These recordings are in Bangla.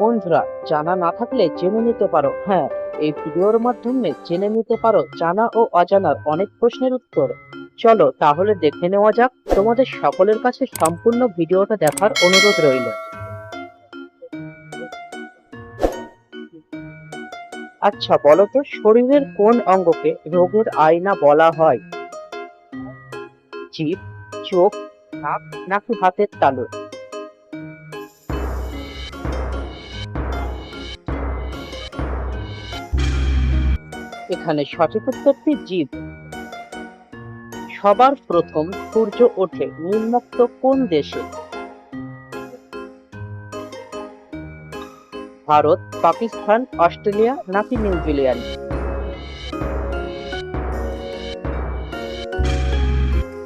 বন্ধুরা, জানা না থাকলে জেনে নিতে পারো। হ্যাঁ এই ভিডিওর মাধ্যমে জেনে নিতে পারো জানা ও অজানার অনেক প্রশ্নের উত্তর। চলো তাহলে দেখে নেওয়া যাক, তোমাদের সকলের কাছে সম্পূর্ণ ভিডিওটা দেখার অনুরোধ রইল। আচ্ছা বলো তো, শরীরের কোন অঙ্গকে রোগের আয়না বলা হয়? জিভ, চোখ, নাক, নাকি হাতের তালু? এখানে সঠিক উত্তরটি জীব। সবার প্রথম সূর্য ওঠে উন্মুক্ত কোন দেশে? ভারত, পাকিস্তান, অস্ট্রেলিয়া নাকি নিউজিল্যান্ড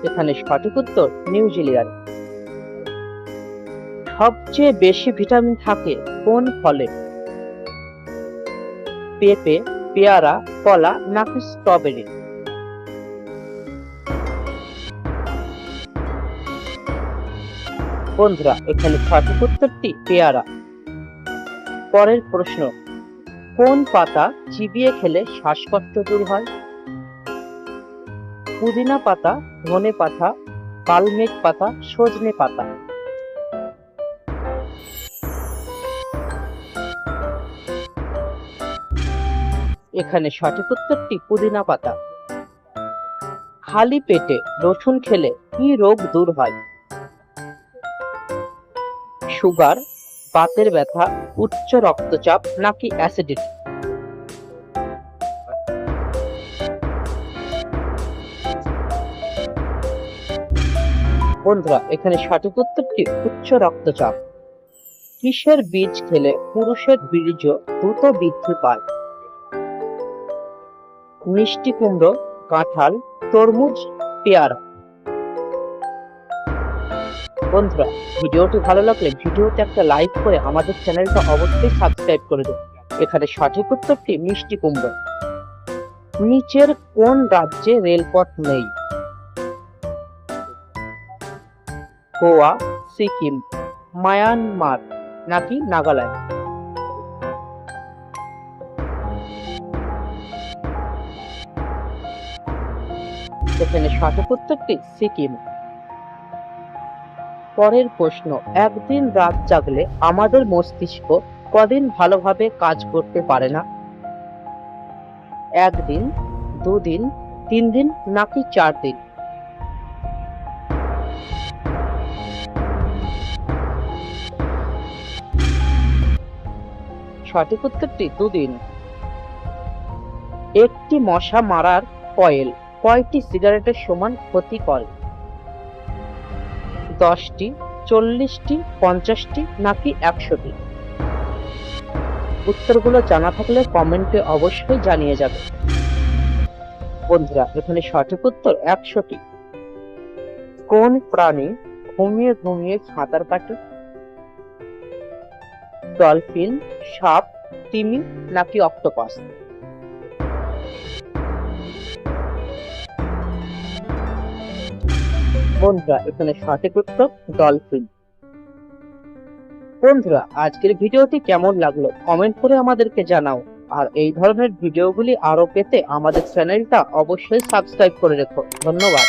এখানে সঠিক উত্তর নিউজিল্যান্ড সবচেয়ে বেশি ভিটামিন থাকে কোন ফলে? পেঁপে পেয়ারা, কলা নাকি স্ট্রবেরি। বন্ধুরা, এখানে সঠিক উত্তরটি পেয়ারা। পরের প্রশ্ন, কোন পাতা চিবিয়ে খেলে শ্বাসকষ্ট দূর হয়? পুদিনা পাতা, ধনে পাতা কালমেঘ পাতা, সজনে পাতা। এখানে সঠিক উত্তরটি পুদিনা পাতা খালি পেটে রসুন খেলে কি রোগ দূর হয়? সুগার, বাতের ব্যথা, উচ্চ রক্তচাপ নাকি অ্যাসিডিটি? বন্ধুরা, এখানে সঠিক উত্তরটি উচ্চ রক্তচাপ। কিসের বীজ খেলে পুরুষের বীর্য দ্রুত বৃদ্ধি পায়? মিষ্টি কুমড়ো, কাঁঠাল, তরমুজ, পেয়ারা। বন্ধুরা, ভিডিওটি ভালো লাগলে ভিডিওতে একটা লাইক করে আমাদের চ্যানেলটা অবশ্যই সাবস্ক্রাইব করে দেবে এখানে সঠিক উত্তরটি মিষ্টি কুমড়ো। নিচের কোন রাজ্যে রেলপথ নেই? গোয়া, সিকিম, মায়ানমার নাকি নাগাল্যান্ড? এখানে সঠিক উত্তরটি সিকিম। পরের প্রশ্ন, একদিন রাত জাগলে আমাদের মস্তিষ্ক কদিন ভালোভাবে কাজ করতে পারে না? একদিন, দুদিন তিন দিন নাকি চার দিন সঠিক উত্তরটি দুদিন। একটি মশা মারার কয়েল। কয়টি সিগারেটের সমান ক্ষতি করে? দশটি, চল্লিশটি, পঞ্চাশটি, নাকি একশোটি? উত্তরগুলো জানা থাকলে কমেন্টে অবশ্যই জানিয়ে যাবে। বন্ধুরা, এখানে সঠিক উত্তর একশোটি। কোন প্রাণী ঘুমিয়ে ঘুমিয়ে সাঁতার কাটে? ডলফিন, সাপ, তিমি, নাকি অক্টোপাস? বন্ধুরা, এখানে সঠিক উত্তর ডলফিন বন্ধুরা, আজকের ভিডিওটি কেমন লাগল কমেন্ট করে আমাদেরকে জানাও। আর এই ধরনের ভিডিওগুলি আরও পেতে আমাদের চ্যানেলটা অবশ্যই সাবস্ক্রাইব করে রেখো। ধন্যবাদ।